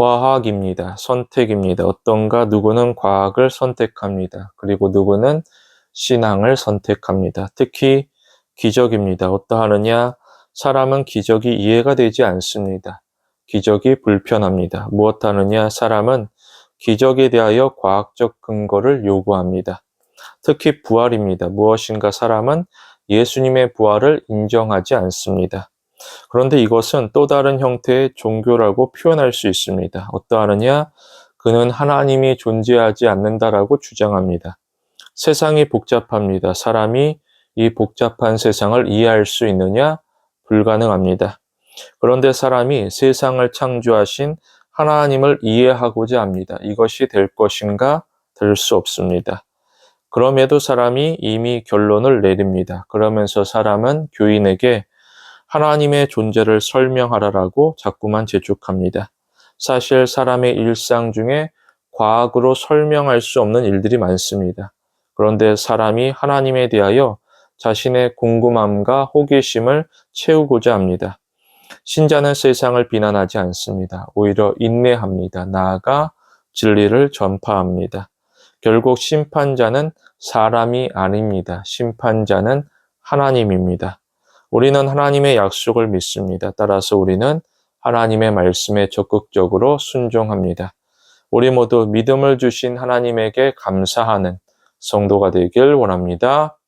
과학입니다. 선택입니다. 어떤가 누구는 과학을 선택합니다. 그리고 누구는 신앙을 선택합니다. 특히 기적입니다. 어떠하느냐? 사람은 기적이 이해가 되지 않습니다. 기적이 불편합니다. 무엇하느냐? 사람은 기적에 대하여 과학적 근거를 요구합니다. 특히 부활입니다. 무엇인가 사람은 예수님의 부활을 인정하지 않습니다. 그런데 이것은 또 다른 형태의 종교라고 표현할 수 있습니다. 어떠하느냐? 그는 하나님이 존재하지 않는다라고 주장합니다. 세상이 복잡합니다. 사람이 이 복잡한 세상을 이해할 수 있느냐? 불가능합니다. 그런데 사람이 세상을 창조하신 하나님을 이해하고자 합니다. 이것이 될 것인가? 될 수 없습니다. 그럼에도 사람이 이미 결론을 내립니다. 그러면서 사람은 교인에게 하나님의 존재를 설명하라라고 자꾸만 재촉합니다. 사실 사람의 일상 중에 과학으로 설명할 수 없는 일들이 많습니다. 그런데 사람이 하나님에 대하여 자신의 궁금함과 호기심을 채우고자 합니다. 신자는 세상을 비난하지 않습니다. 오히려 인내합니다. 나아가 진리를 전파합니다. 결국 심판자는 사람이 아닙니다. 심판자는 하나님입니다. 우리는 하나님의 약속을 믿습니다. 따라서 우리는 하나님의 말씀에 적극적으로 순종합니다. 우리 모두 믿음을 주신 하나님에게 감사하는 성도가 되길 원합니다.